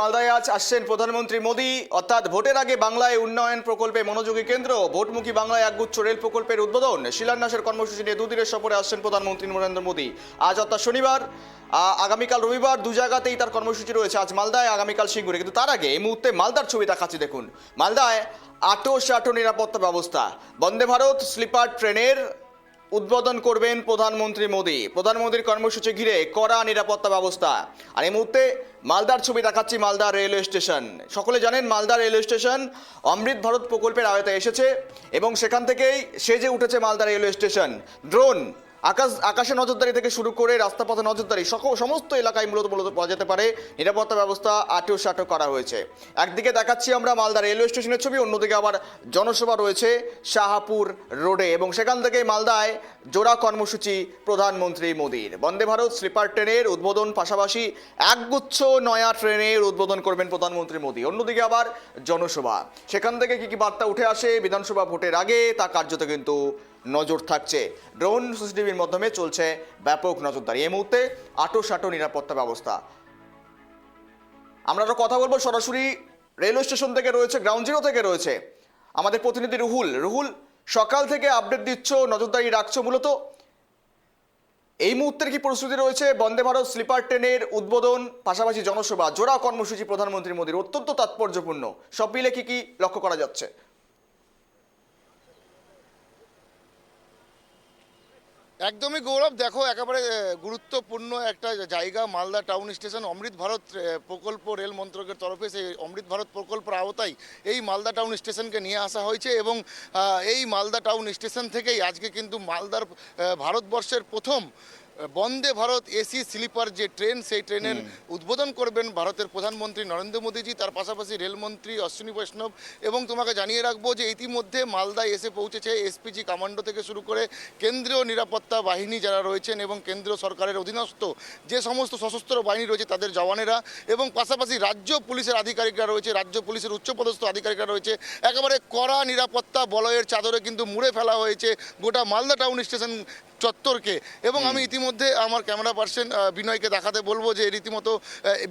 মালদায় আজ আসছেন প্রধানমন্ত্রী মোদী। অর্থাৎ ভোটের আগে বাংলায় উন্নয়ন প্রকল্পে মনোযোগী কেন্দ্র। ভোটমুখী বাংলায় একগুচ্ছ রেল প্রকল্পের উদ্বোধন। শিলান্যাসের কর্মসূচি নিয়ে দুদিনের সফরে আসছেন প্রধানমন্ত্রী নরেন্দ্র মোদী। আজ অর্থাৎ শনিবার আগামীকাল রবিবার দু জায়গাতেই তার কর্মসূচি রয়েছে আজ মালদায়, আগামীকাল সিঙ্গুরে। কিন্তু তার আগে এই মুহূর্তে মালদার ছবি দেখাচ্ছি, দেখুন। মালদায় আটো সাটো নিরাপত্তা ব্যবস্থা। বন্দে ভারত স্লিপার ট্রেনের উদ্বোধন করবেন প্রধানমন্ত্রী মোদী। প্রধানমন্ত্রীর কর্মসূচি ঘিরে কড়া নিরাপত্তা ব্যবস্থা। আর এই মুহূর্তে মালদার ছবি দেখাচ্ছি মালদা রেলওয়ে স্টেশন। সকলে জানেন মালদা রেলওয়ে স্টেশন অমৃত ভারত প্রকল্পের আয়তায় এসেছে এবং সেখান থেকেই সেজে উঠেছে মালদা রেলওয়ে স্টেশন। ড্রোন আকাশ আকাশে নজরদারি থেকে শুরু করে রাস্তাপথে নজরদারি সমস্ত এলাকায় মূলত মূলত পাওয়া যেতে পারে। নিরাপত্তা ব্যবস্থা আটো সাটো করা হয়েছে। একদিকে দেখাচ্ছি আমরা মালদা রেলওয়ে স্টেশনের ছবি, অন্যদিকে আবার জনসভা রয়েছে শাহাপুর রোডে এবং সেখান থেকে মালদায় জোড়া কর্মসূচি প্রধানমন্ত্রী মোদীর। বন্দে ভারত স্লিপার ট্রেনের উদ্বোধন পাশাপাশি একগুচ্ছ নয়া ট্রেনের উদ্বোধন করবেন প্রধানমন্ত্রী মোদী। অন্যদিকে আবার জনসভা। সেখান থেকে কি কি বার্তা উঠে আসে বিধানসভা ভোটের আগে তা কার্যত কিন্তু নজর থাকছে। ড্রোন সিসিটিভির মাধ্যমে চলছে ব্যাপক নজরদারি। এই মুহূর্তে আটো সাটো নিরাপত্তা ব্যবস্থা। আমরা কথা বলব সরাসরি রেলওয়ে স্টেশন থেকে রয়েছে, গ্রাউন্ড জিরো থেকে রয়েছে আমাদের প্রতিনিধি রুহুল। রুহুল, সকাল থেকে আপডেট দিচ্ছ, নজরদারি রাখছো মূলত। এই মুহূর্তের কি প্রস্তুতি রয়েছে? বন্দে ভারত স্লিপার ট্রেনের উদ্বোধন, পাশাপাশি জনসভা জোড়া কর্মসূচি প্রধানমন্ত্রী মোদীর অত্যন্ত তাৎপর্যপূর্ণ। সব মিলে কি কি লক্ষ্য করা যাচ্ছে? একদমই গৌরব, দেখো একেবারে গুরুত্বপূর্ণ একটা জায়গা, মালদা টাউন স্টেশন, অমৃত ভারত প্রকল্প রেল মন্ত্রকের তরফে সেই অমৃত ভারত প্রকল্পের আওতায় এই মালদা টাউন স্টেশনকে নিয়ে আসা হয়েছে এবং এই মালদা টাউন স্টেশন থেকেই আজকে কিন্তু মালদার ভারতবর্ষের প্রথম বন্দে ভারত এসি স্লিপার যে ট্রেন সেই ট্রেনের উদ্বোধন করবেন ভারতের প্রধানমন্ত্রী নরেন্দ্র মোদীজি তার পাশাপাশি রেলমন্ত্রী অশ্বিনী বৈষ্ণব এবং তোমাকে জানিয়ে রাখব যে ইতিমধ্যে মালদায় এসে পৌঁছেছে এসপিজি কমান্ডো থেকে শুরু করে কেন্দ্রীয় নিরাপত্তা বাহিনী যারা রয়েছেন এবং কেন্দ্রীয় সরকারের অধীনস্থ যে সমস্ত সশস্ত্র বাহিনী রয়েছে তাদের জওয়ানেরা এবং পাশাপাশি রাজ্য পুলিশের আধিকারিকরা রয়েছে রাজ্য পুলিশের উচ্চপদস্থ আধিকারিকরা রয়েছে। একেবারে কড়া নিরাপত্তা বলয়ের চাদরে কিন্তু মুড়ে ফেলা হয়েছে গোটা মালদা টাউন স্টেশন চত্বরকে। এবং আমি ইতিমধ্যে আমার ক্যামেরা পার্সন বিনয়কে দেখাতে বলব যে রীতিমতো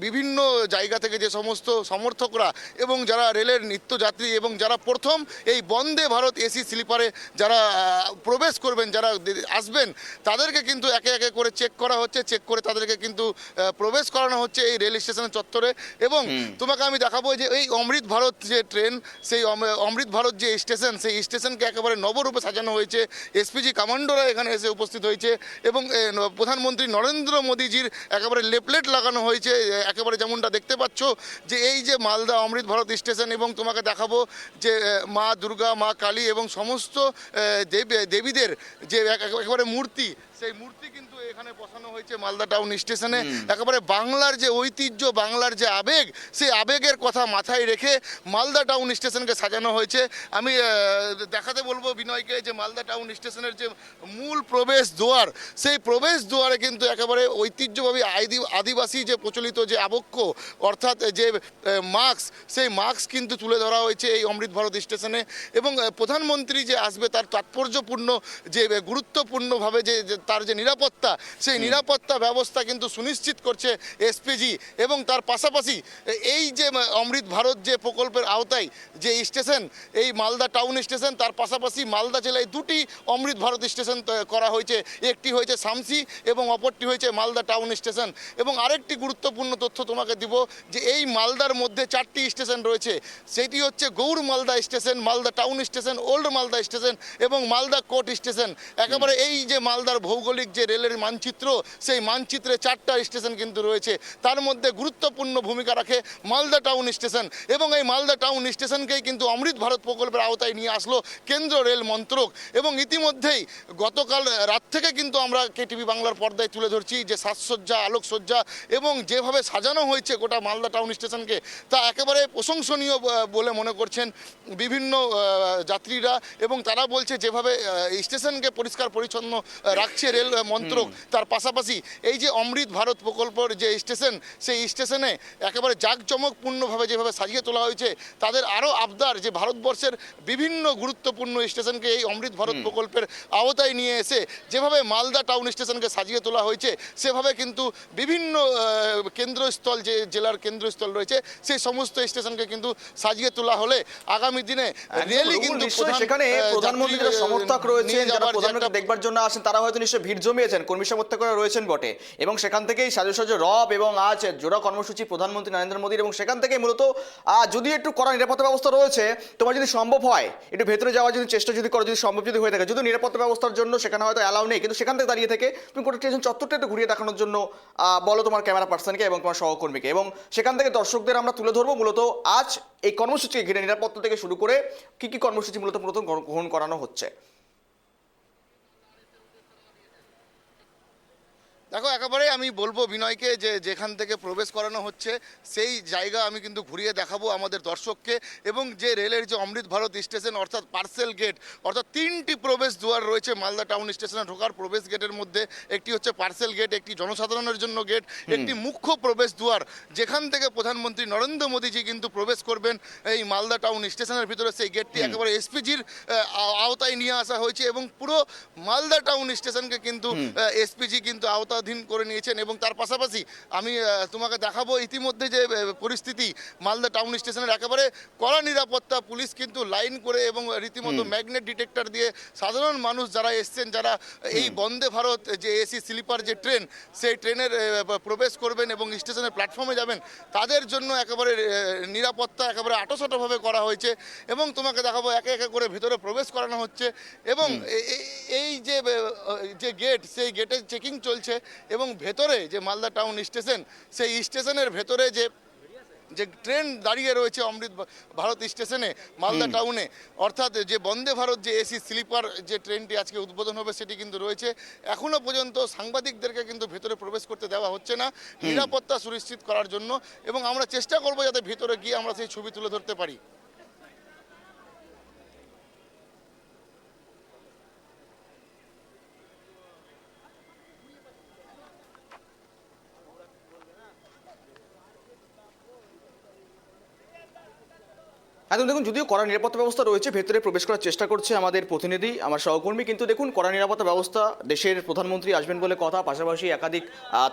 বিভিন্ন জায়গা থেকে যে সমস্ত সমর্থকরা এবং যারা রেলের নিত্যযাত্রী এবং যারা প্রথম এই বন্দে ভারত এসি স্লিপারে যারা প্রবেশ করবেন যারা আসবেন তাদেরকে কিন্তু একে একে করে চেক করা হচ্ছে। চেক করে তাদেরকে কিন্তু প্রবেশ করানো হচ্ছে এই রেল স্টেশনের চত্বরে। এবং তোমাকে আমি দেখাবো যে এই অমৃত ভারত যে ট্রেন সেই অম- অমৃত ভারত যে স্টেশন সেই স্টেশনকে একেবারে নবরূপে সাজানো হয়েছে। এসপিজি কমান্ডোরা এখানে এসে উপস্থিত হয়েছে এবং প্রধানমন্ত্রী নরেন্দ্র মোদীজির একেবারে লেপলেট লাগানো হয়েছে একেবারে যেমনটা দেখতে পাচ্ছ যে এই যে মালদা অমৃত ভারত স্টেশন এবং তোমাকে দেখাবো যে মা দুর্গা, মা কালী এবং সমস্ত দেবী দেব- দেবীদের যে এক- এক- একেবারে মূর্তি, সেই মূর্তি কিন্তু এখানে বসানো হয়েছে মালদা টাউন স্টেশনে। একেবারে বাংলার যে ঐতিহ্য বাংলার যে আবেগ সেই আবেগের কথা মাথায় রেখে মালদা টাউন স্টেশনকে সাজানো হয়েছে। আমি দেখাতে বলব বিনয়কে যে মালদা টাউন স্টেশনের যে মূল প্রবেশ দুয়ার সেই প্রবেশ দুয়ারে কিন্তু একেবারে ঐতিহ্যভাবে আদি আদিবাসী যে প্রচলিত যে আবক্ষ অর্থাৎ যে মাস্ক সেই মাস্ক কিন্তু তুলে ধরা হয়েছে এই অমৃত ভারত স্টেশনে। এবং প্রধানমন্ত্রী যে আসবে তার তাৎপর্যপূর্ণ যে গুরুত্বপূর্ণভাবে যে যে তার যে নিরাপত্তা সেই নিরাপত্তা ব্যবস্থা কিন্তু সুনিশ্চিত করছে এসপিজি এবং তার পাশাপাশি এই যে অমৃত ভারত যে প্রকল্পের আওতায় যে স্টেশন এই মালদা টাউন স্টেশন তার পাশাপাশি মালদা জেলায় দুটি অমৃত ভারত স্টেশন করা হয়েছে। একটি হয়েছে শামসি এবং অপরটি হয়েছে মালদা টাউন স্টেশন। এবং আরেকটি গুরুত্বপূর্ণ তথ্য তোমাকে দিব যে এই মালদার মধ্যে চারটি স্টেশন রয়েছে। সেটি হচ্ছে Gour Malda station Malda town station old Malda station এবং মালদা কোর্ট স্টেশন। একেবারে এই যে মালদার ভৌগোলিক যে রেলের মানচিত্র, সেই মানচিত্রে চারটা স্টেশন কিন্তু রয়েছে। তার মধ্যে গুরুত্বপূর্ণ ভূমিকা রাখে মালদা টাউন স্টেশন এবং এই মালদা টাউন স্টেশনকেই কিন্তু অমৃত ভারত প্রকল্পের আওতায় নিয়ে আসলো কেন্দ্র রেল মন্ত্রক। এবং ইতিমধ্যেই গতকাল রাত থেকে কিন্তু আমরা কেটিভি বাংলার পর্দায় তুলে ধরছি যে সাজসজ্জা, আলোকসজ্জা এবং যেভাবে সাজানো হয়েছে গোটা মালদা টাউন স্টেশনকে, তা একেবারে প্রশংসনীয় বলে মনে করছেন বিভিন্ন যাত্রীরা এবং তারা বলছে যেভাবে স্টেশনকে পরিষ্কার পরিচ্ছন্ন রাখছে রেল মন্ত্রক তার পাশাপাশি এই যে অমৃত ভারত প্রকল্পর যে স্টেশন সেই স্টেশনে একেবারে জাঁকজমকপূর্ণভাবে যেভাবে সাজিয়ে তোলা হয়েছে তাদের আরও আবদার যে ভারতবর্ষের বিভিন্ন গুরুত্বপূর্ণ স্টেশনকে এই অমৃত ভারত প্রকল্পের আওতায় নিয়ে এসে যেভাবে মালদা টাউন স্টেশনকে সাজিয়ে তোলা হয়েছে সেভাবে কিন্তু বিভিন্ন কেন্দ্রস্থল যে জেলার কেন্দ্রস্থল রয়েছে সেই সমস্ত স্টেশনকে কিন্তু সাজিয়ে তোলা হলে আগামী দিনে রেলই কিন্তু সেখানে আহ, প্রধানমন্ত্রী যাত্রী, যারা আহ, সমর্থক নিয়ে রয়েছেন যারা প্রধানমন্ত্রী দেখবার জন্য আসেন তারা হয়তো নিশ্চয়ই ভিড় জমিয়েছেন। কর্মী সমর্থকরা রয়েছেন বটে। এবং সেখান থেকেই সাজু সাজু রব এবং আজ জোড়া কর্মসূচি প্রধানমন্ত্রী নরেন্দ্র মোদীর এবং সেখান থেকে মূলত যদি একটু করা নিরাপত্তা ব্যবস্থা রয়েছে, তোমার যদি সম্ভব হয়, একটু ভেতরে যাওয়ার যদি চেষ্টা যদি করো, যদি সম্ভব যদি হয়ে থাকে, যদি নিরাপত্তা ব্যবস্থার জন্য সেখানে হয়তো অ্যালাউ নেই, কিন্তু সেখান থেকে দাঁড়িয়ে থেকে তুমি গোটা স্টেশন চত্বরটা একটু ঘুরিয়ে দেখানোর জন্য বলো তোমার ক্যামেরা পার্সনকে এবং তোমার সহকর্মীকে। এবং সেখান থেকে দর্শকদের আমরা তুলে ধরবো মূলত আজ এই কর্মসূচিকে ঘিরে নিরাপত্তা থেকে শুরু করে কি কি কর্মসূচি মূলত মূলত গ্রহণ করানো হচ্ছে। দেখো একেবারে আমি বলব বিনয়কে যে যেখান থেকে প্রবেশ করানো হচ্ছে সেই জায়গা আমি কিন্তু ঘুরিয়ে দেখাবো আমাদের দর্শককে। এবং যে রেলের যে অমৃত ভারত স্টেশন অর্থাৎ পার্সেল গেট অর্থাৎ তিনটি প্রবেশ দুয়ার রয়েছে মালদা টাউন স্টেশনে ঢোকার প্রবেশ গেটের মধ্যে। একটি হচ্ছে পার্সেল গেট একটি জনসাধারণের জন্য গেট একটি মুখ্য প্রবেশ দুয়ার। যেখান থেকে প্রধানমন্ত্রী নরেন্দ্র মোদীজি কিন্তু প্রবেশ করবেন এই মালদা টাউন স্টেশনের ভিতরে সেই গেটটি একেবারে এসপিজির আওতায় নিয়ে আসা হয়েছে। এবং পুরো মালদা টাউন স্টেশনকে কিন্তু এসপিজি কিন্তু আওতাধীন করে নিয়েছেন এবং তার পাশাপাশি আমি তোমাকে দেখাবো ইতিমধ্যে যে পরিস্থিতি মালদা টাউন স্টেশনের একেবারে কড়া নিরাপত্তা পুলিশ কিন্তু লাইন করে এবং রীতিমতো ম্যাগনেট ডিটেক্টর দিয়ে সাধারণ মানুষ যারা এসছেন যারা এই বন্দে ভারত যে এসি স্লিপার যে ট্রেন সেই ট্রেনের প্রবেশ করবেন এবং স্টেশনের প্ল্যাটফর্মে যাবেন তাদের জন্য একেবারে নিরাপত্তা একেবারে আটোসাটোভাবে করা হয়েছে এবং তোমাকে দেখাবো একে একে করে ভিতরে প্রবেশ করানো হচ্ছে এবং এই যে যে গেট সেই গেটের চেকিং চলছে। এবং ভেতরে যে মালদা টাউন স্টেশন সেই স্টেশনের ভেতরে যে যে ট্রেন দাঁড়িয়ে রয়েছে অমৃত ভারত স্টেশনে মালদা টাউনে অর্থাৎ যে বন্দে ভারত যে এসি স্লিপার যে ট্রেনটি আজকে উদ্বোধন হবে সেটি কিন্তু রয়েছে। এখনও পর্যন্ত সাংবাদিকদেরকে কিন্তু ভেতরে প্রবেশ করতে দেওয়া হচ্ছে না নিরাপত্তা সুনিশ্চিত করার জন্য এবং আমরা চেষ্টা করব যাতে ভেতরে গিয়ে আমরা সেই ছবি তুলে ধরতে পারি। একদম দেখুন যদিও কড়া নিরাপত্তা ব্যবস্থা রয়েছে ভেতরে প্রবেশ করার চেষ্টা করছে আমাদের প্রতিনিধি আমার সহকর্মী কিন্তু দেখুন কড়া নিরাপত্তা ব্যবস্থা দেশের প্রধানমন্ত্রী আসবেন বলে কথা পাশাপাশি একাধিক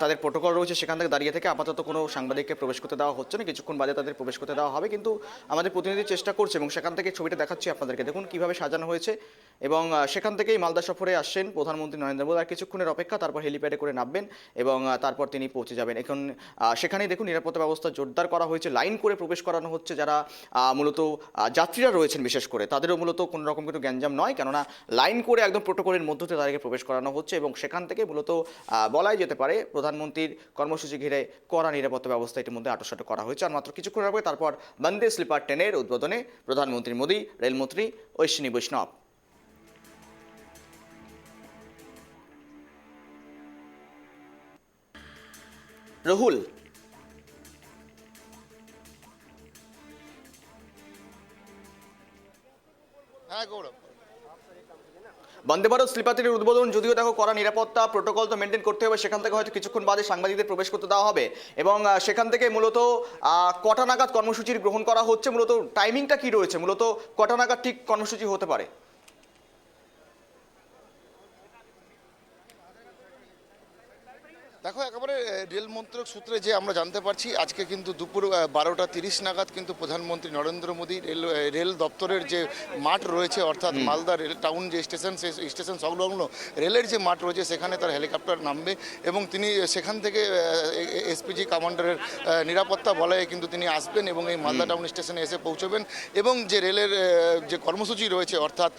তাদের প্রোটোকল রয়েছে সেখান থেকে দাঁড়িয়ে থেকে আপাতত কোনো সাংবাদিককে প্রবেশ করতে দেওয়া হচ্ছে না কিছুক্ষণ বাদে তাদের প্রবেশ করতে দেওয়া হবে কিন্তু আমাদের প্রতিনিধি চেষ্টা করছে এবং সেখান থেকে ছবিটা দেখাচ্ছি আপনাদেরকে দেখুন কীভাবে সাজানো হয়েছে এবং সেখান থেকেই মালদা সফরে আসছেন প্রধানমন্ত্রী নরেন্দ্র মোদী আর কিছুক্ষণের অপেক্ষা তারপর হেলিপ্যাডে করে নামবেন এবং তারপর তিনি পৌঁছে যাবেন এখন আহ, সেখানেই দেখুন নিরাপত্তা ব্যবস্থা জোরদার করা হয়েছে লাইন করে প্রবেশ করানো হচ্ছে যারা মূলত যাত্রীরা রয়েছেন বিশেষ করে। তাদেরও মূলত কোনো রকম কিন্তু গ্যাঞ্জাম নয়, কেননা লাইন করে একদম প্রোটোকলের মধ্য দিয়ে তাদেরকে প্রবেশ করানো হচ্ছে এবং সেখান থেকে মূলত বলাই যেতে পারে প্রধানমন্ত্রীর কর্মসূচি ঘিরে কড়া নিরাপত্তা ব্যবস্থা এটির মধ্যে আটোসাটো করা হয়েছে। আর মাত্র কিছুক্ষণ আগে তারপর বন্দে স্লিপার ট্রেনের উদ্বোধনে প্রধানমন্ত্রী মোদী, রেলমন্ত্রী ঐশ্বিনী বৈষ্ণব। রহুল হ্যাঁ বন্দে ভারত স্লিপারটির উদ্বোধন, যদিও দেখো করা নিরাপত্তা প্রোটোকল তো মেনটেন করতে হবে, সেখান থেকে হয়তো কিছুক্ষণ বাদে সাংবাদিকদের প্রবেশ করতে দেওয়া হবে। এবং সেখান থেকে মূলত কটা নাগাদ কর্মসূচির গ্রহণ করা হচ্ছে, মূলত টাইমিংটা কি রয়েছে? মূলত কটা নাগাদ ঠিক কর্মসূচি হতে পারে? দেখো একেবারে রেল মন্ত্রক সূত্রে যে আমরা জানতে পারছি আজকে কিন্তু দুপুর বারোটা তিরিশ নাগাদ কিন্তু প্রধানমন্ত্রী নরেন্দ্র মোদী রেল রেল দপ্তরের যে মাঠ রয়েছে অর্থাৎ মালদা রেল টাউন যে স্টেশন সে স্টেশন সংলগ্ন রেলের যে মাঠ রয়েছে সেখানে তার হেলিকপ্টার নামবে এবং তিনি সেখান থেকে এসপিজি কমান্ডারের নিরাপত্তা বলয়ে কিন্তু তিনি আসবেন এবং এই মালদা টাউন স্টেশনে এসে পৌঁছবেন এবং যে রেলের যে কর্মসূচি রয়েছে অর্থাৎ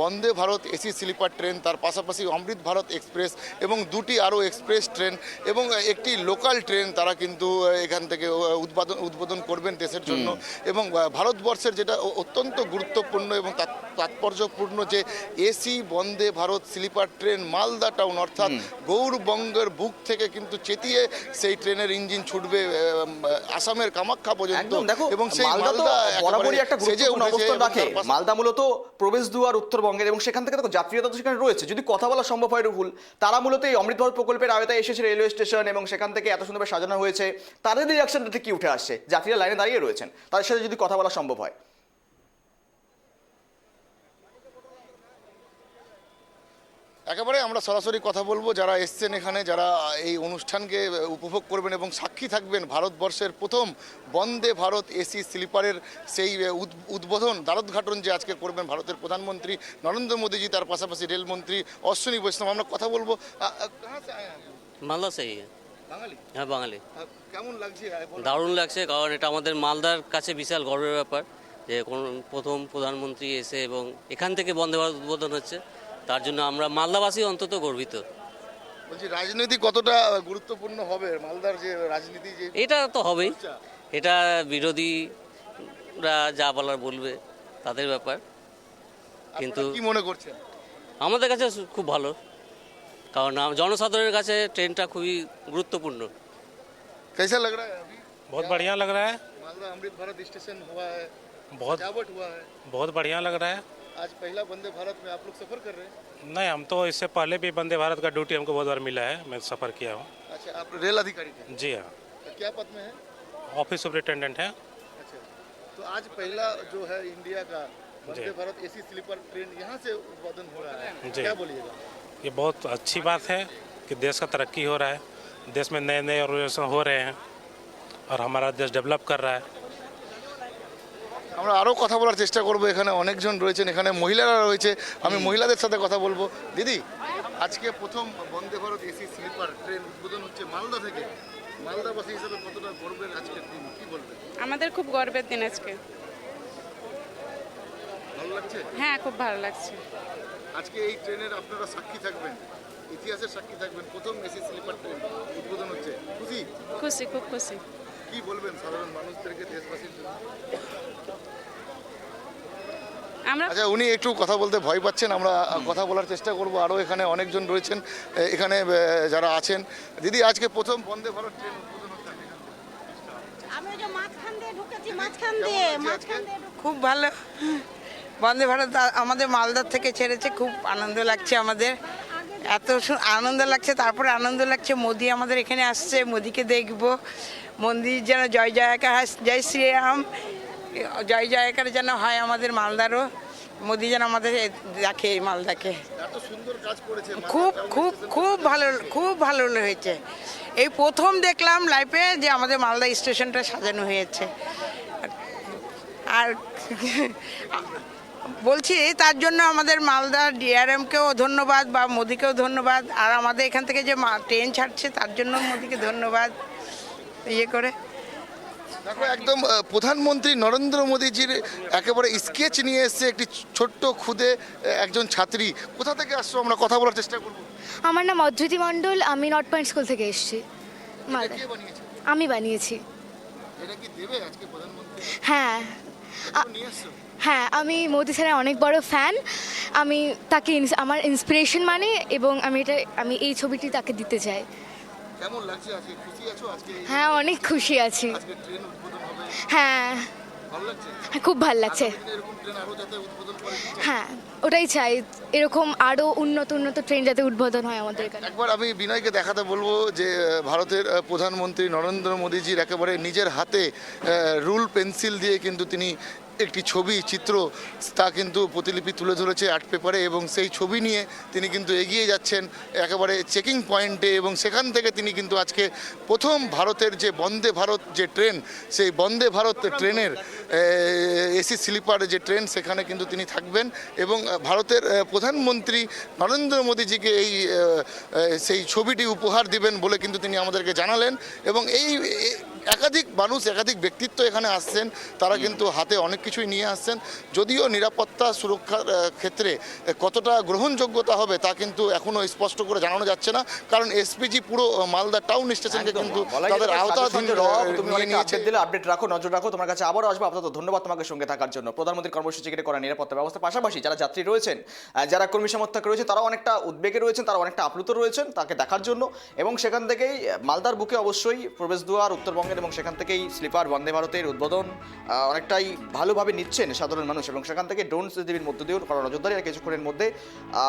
Vande Bharat AC sleeper train তার পাশাপাশি অমৃত ভারত এক্সপ্রেস এবং দুটি আরও এক্সপ্রেস ট্রেন এবং একটি লোকাল ট্রেন তারা কিন্তু এখান থেকে উদ্বোধন উদ্বোধন করবেন দেশের জন্য। এবং ভারতবর্ষের যেটা অত্যন্ত গুরুত্বপূর্ণ এবং তাৎ- তাৎপর্যপূর্ণ যে AC Vande Bharat sleeper train Malda town অর্থাৎ গৌরবঙ্গের বুক থেকে কিন্তু চেতিয়ে সেই ট্রেনের ইঞ্জিন ছুটবে আসামের কামাখ্যা পর্যন্ত এবং সেই মালদা বরাবরই একটা গুরুত্বপূর্ণ অবস্থান রাখে। মালদা মূলত প্রবেশ দুয়ার উত্তরবঙ্গের এবং সেখান থেকে দেখো যাত্রীরা তো সেখানে রয়েছে। যদি কথা বলা সম্ভব হয় রুহুল তারা মূলত এই অমৃত ভারত প্রকল্পের আওতায় এসেছে রেলওয়ে স্টেশন এবং সেখান থেকে এত সুন্দর সাজানো হয়েছে। তাদের রিয়াকশনটা কি উঠে আসছে? যাত্রীরা লাইনে দাঁড়িয়ে রয়েছেন। তাদের সাথে যদি কথা বলা সম্ভব হয়। একেবারে আমরা সরাসরি কথা বলব যারা এসছেন এখানে যারা এই অনুষ্ঠানকে উপভোগ করবেন এবং সাক্ষী থাকবেন ভারতবর্ষের প্রথম বন্দে ভারত এসি স্লিপারের সেই উদ- উদ্বোধন দ্বারোদ্ঘাটন যে আজকে করবেন ভারতের প্রধানমন্ত্রী নরেন্দ্র মোদীজি তার পাশাপাশি রেলমন্ত্রী অশ্বিনী বৈষ্ণব। আমরা কথা বলব আপ? মালদা সেই বাঙালি? হ্যাঁ বাঙালি। কেমন লাগছে? দারুণ লাগছে কারণ এটা আমাদের মালদার কাছে বিশাল গর্বের ব্যাপার যে কোন প্রথম প্রধানমন্ত্রী এসে এবং এখান থেকে বন্দে ভারত উদ্বোধন হচ্ছে। তার জন্য আমরা মালদাবাসী অন্তত গর্বিত বলছি রাজনীতি কতটা গুরুত্বপূর্ণ হবে মালদার যে রাজনীতি যে এটা তো হবেই চর্চা, এটা বিরোধীরা যা বলার বলবে তাদের ব্যাপার কিন্তু আপনারা কি মনে করছেন আমাদের কাছে খুব ভালো কারণ আম- জনসাধারণের কাছে ট্রেনটা খুবই গুরুত্বপূর্ণ कैसा लग रहा है अभी बहुत बढ़िया लग रहा है मालदा अमृत भारत स्टेशन हुआ है बहुत सजावट हुआ है बहुत बढ़िया लग रहा है आज पहला वंदे भारत में आप लोग सफ़र कर रहे हैं? नहीं हम तो इससे पहले भी वंदे भारत का ड्यूटी हमको बहुत बार मिला है। मैं सफ़र किया हूँ। अच्छा आप रेल अधिकारी थे? जी हाँ। क्या पद में है? ऑफ़िस सुपरिटेंडेंट है। अच्छा तो आज पहला जो है इंडिया का Vande Bharat AC sleeper train यहाँ से उत्पादन हो रहा है। जी। क्या बोलिएगा? ये बहुत अच्छी बात है कि देश का तरक्की हो रहा है। देश में नए नए ऑर्गेनाइजेशन हो रहे हैं और हमारा देश डेवलप कर रहा है। আমরা আরও কথা বলার চেষ্টা করব। এখানে অনেকজন রয়েছেন এখানে মহিলারা রয়েছে। আমি মহিলাদের সাথে কথা বলব। দিদি আজকে প্রথম Vande Bharat AC sleeper train উদ্বোধন হচ্ছে মালদা থেকে। মালদাবাসী হিসেবে কতটা গর্বের আজকের দিন কি বলবেন? আমাদের খুব গর্বের দিন আজকে। ভালো লাগছে? হ্যাঁ খুব ভালো লাগছে। আজকে এই ট্রেনের আপনারা সাক্ষী থাকবেন ইতিহাসের সাক্ষী থাকবেন প্রথম এসি স্লিপার ট্রেন উদ্বোধন হচ্ছে। খুশি? খুশি খুব খুশি। কি বলবেন সাধারণ মানুষদেরকে দেশবাসীর জন্য? আমরা আচ্ছা উনি একটু কথা বলতে ভয় পাচ্ছেন আমরা কথা বলার চেষ্টা করব। আরও এখানে অনেকজন রয়েছেন এখানে যারা আছেন। দিদি আজকে প্রথম বন্দে ভারত ট্রেন উদ্বোধন আমি যে মাঝখান দিয়ে ঢুকেছি মাঝখান দিয়ে মাঝখান দিয়ে খুব ভালো। বন্দে ভারত আমাদের মালদার থেকে ছেড়েছে খুব আনন্দ লাগছে আমাদের। এত আনন্দ লাগছে তারপরে আনন্দ লাগছে মোদি আমাদের এখানে আসছে মোদিকে দেখব। মন্দির যেন জয় জয়কার জয় শ্রীরাম জয় জয়কার যেন হয় আমাদের মালদারও মোদি যেন আমাদের দেখে এই মালদাকে। খুব খুব খুব ভালো খুব ভালো হয়েছে। এই প্রথম দেখলাম লাইফে যে আমাদের মালদা স্টেশনটা সাজানো হয়েছে। আর বলছি তার জন্য আমাদের মালদা ডিআরএমকেও ধন্যবাদ বা মোদিকেও ধন্যবাদ। আর আমাদের এখান থেকে যে মা- ট্রেন ছাড়ছে তার জন্য মোদিকে ধন্যবাদ। ইয়ে করে। দেখো একদম প্রধানমন্ত্রী নরেন্দ্র মোদীজির একেবারে স্কেচ নিয়ে এসেছে একটি ছোট্ট খুদে একজন ছাত্রী। কোথা থেকে আসছো? আমরা কথা বলার চেষ্টা করব। আমার নাম অদ্রিতি মণ্ডল আমি নর্থ পয়েন্ট স্কুল থেকে এসেছি। আমি বানিয়েছি। এটা কি দেবে আজকে প্রধানমন্ত্রী? হ্যাঁ। হ্যাঁ আমি মোদি স্যারের অনেক বড় ফ্যান আমি তাকে আমার ইন্সপিরেশন মানে এবং আমি এটা আমি এই ছবিটি তাকে দিতে চাই। কেমন লাগছে আজকে? খুশি আছো আজকে? হ্যাঁ অনেক খুশি আছি। আজকে ট্রেন উদ্বোধন হবে। হ্যাঁ। ভালো লাগছে? হ্যাঁ, খুব ভালো লাগছে। হ্যাঁ ওটাই চাই। এরকম আরও উন্নত উন্নত ট্রেন যাতে উদ্বোধন হয় আমাদের এখানে। একবার আমি বিনয়কে দেখাতে বলব যে ভারতের প্রধানমন্ত্রী নরেন্দ্র মোদীজির একেবারে নিজের হাতে রুল পেন্সিল দিয়ে কিন্তু তিনি একটি ছবি, চিত্র, তা কিন্তু প্রতিলিপি তুলে ধরেছে আর্ট পেপারে এবং সেই ছবি নিয়ে তিনি কিন্তু এগিয়ে যাচ্ছেন একেবারে চেকিং পয়েন্টে এবং সেখান থেকে তিনি কিন্তু আজকে প্রথম ভারতের যে বন্দে ভারত যে ট্রেন, সেই বন্দে ভারত ট্রেনের এসি স্লিপার যে ট্রেন, সেখানে কিন্তু তিনি থাকবেন এবং ভারতের প্রধানমন্ত্রী নরেন্দ্র মোদীজিকে এই সেই ছবিটি উপহার দিবেন বলে কিন্তু তিনি আমাদেরকে জানালেন এবং এই একাধিক মানুষ একাধিক ব্যক্তিত্ব এখানে আসছেন। তারা কিন্তু হাতে অনেক কিছুই নিয়ে আসছেন। যদিও নিরাপত্তা সুরক্ষার ক্ষেত্রে কতটা গ্রহণযোগ্যতা হবে তা কিন্তু এখনও স্পষ্ট করে জানানো যাচ্ছে না। কারণ এসপিজি পুরো মালদা টাউন স্টেশনকে কিন্তু তাদের আওতাধীন দিলে আপডেট রাখো নজর রাখো তোমার কাছে আবারও আসব আপাতত। ধন্যবাদ তোমাকে সঙ্গে থাকার জন্য। প্রধানমন্ত্রীর কর্মসূচি কেটে করা নিরাপত্তা ব্যবস্থা পাশাপাশি যারা যাত্রী রয়েছেন যারা কর্মী সমর্থক রয়েছে তারাও অনেকটা উদ্বেগে রয়েছেন তারা অনেকটা আপ্লুত রয়েছেন তাকে দেখার জন্য। এবং সেখান থেকেই মালদার বুকে অবশ্যই প্রবেশদ্বার উত্তরবঙ্গের এবং সেখান থেকেই স্লিপার বন্দে ভারতের উদ্বোধন অনেকটাই ভালোভাবে নিচ্ছেন সাধারণ মানুষ এবং সেখান থেকে ড্রোন সিসিটিভির মধ্য দিয়েও কারণ নজরদারি আর কিছুক্ষণের মধ্যে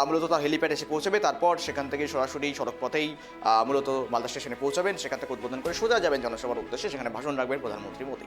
মূলত তার হেলিপ্যাড এসে পৌঁছবে। তারপর সেখান থেকে সরাসরি সড়ক পথেই মূলত মালদা স্টেশনে পৌঁছাবেন। সেখান থেকে উদ্বোধন করে সোজা যাবেন জনসভার উদ্দেশ্যে, সেখানে ভাষণ রাখবেন প্রধানমন্ত্রী মোদী।